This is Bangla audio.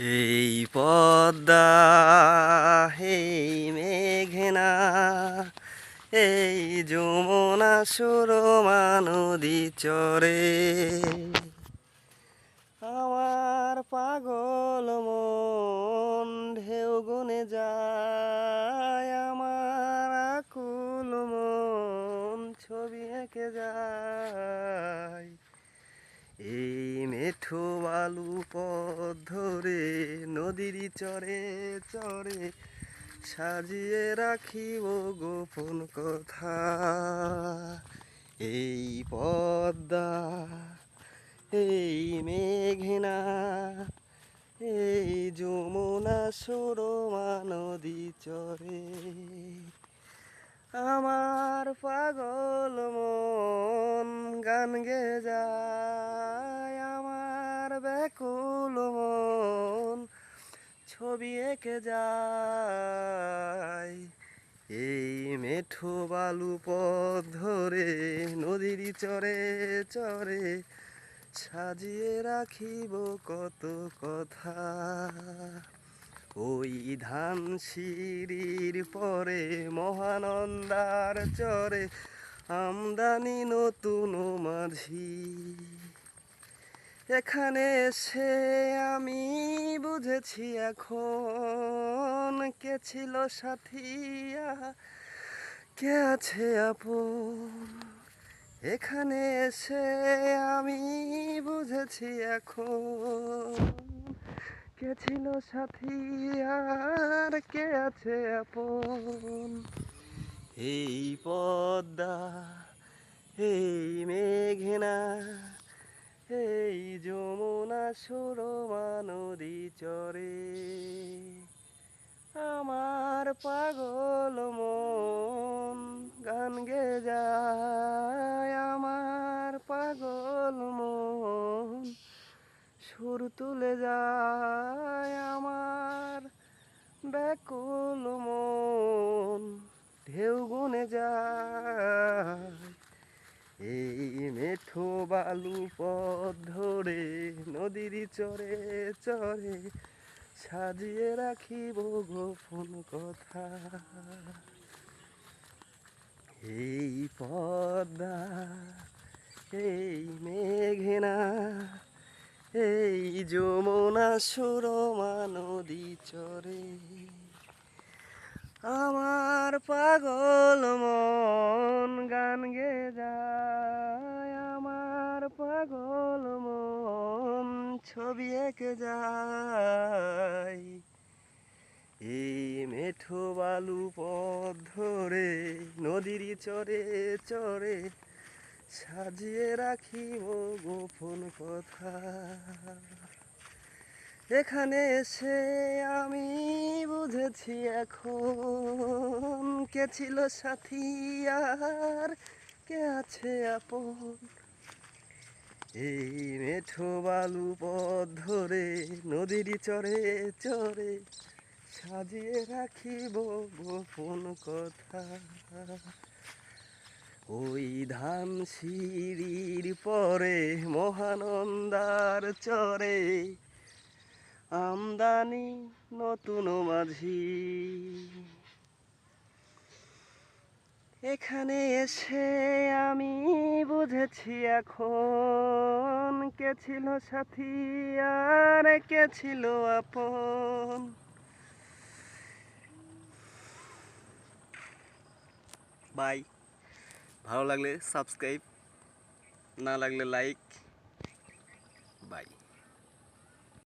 এই পদ্মা, এই মেঘনা, এই যমুনা সুরমা নদী চরে। আমার পাগল মন ঢেউ গুনে যায়, আমার আকুল মন ছবি এঁকে যায়। এই মেঠো বালু পথ ধরে, নদীর চরে চরে সাজিয়ে রাখিব গোপন কথা। এই পদ্মা, এই মেঘনা, এই যমুনা সুরমা নদী চরে। আমার পাগল মন, গান গে যায় আমার ব্যাকুল মন। ছবি এঁকে যায় এই মেঠো বালু পথ ধরে, নদীর চরে চরে সাজিয়ে রাখিব কত কথা। ওই ধান সিঁড়ির পরে মহানন্দার চরে আমদানি নতুন মাঝি। এখানে সে আমি বুঝেছি এখন কে ছিল সাথিয়া কে আছে আপন। এখানে এসে আমি বুঝেছি এখন কে ছিল সাথী আর কে আছে আপন? এই পদ্মা, এই মেঘনা, এই যমুনা সুরমা নদী চরে। আমার পাগল মন, গান গে যায় আমার পাগল মন। সুর তুলে যায় ব্যাকুল মন, ঢেউ গুনে যায়। এই মেঠো বালু পথ ধরে, নদীর চরে চরে সাজিয়ে রাখিব গোপন কথা। এই পদ্মা, এই মেঘনা এই যমুনা সুরমা নদী চরে, আমার পাগল মন গান গে যায় আমার পাগল মন ছবি এঁকে যায়। এই মেঠো বালু পথ ধরে, নদীর চরে চরে সাজিয়ে রাখিব গোপন কথা। এখানে এসে আমি বুঝেছি এখন কে ছিল সাথী আর কে আছে আপন। এই মেঠো বালু পথ ধরে, নদীর চরে চরে সাজিয়ে রাখিব গোপন কথা। ওই ধান সিঁড়ির পরে মহানন্দার চরে আমদানি নতুন মাঝি। এখানে এসে আমি বুঝেছি এখন কে ছিল সাথী আর কে ছিল আপন। বাই। ভালো লাগলে সাবস্ক্রাইব না লাগলে লাইক বাই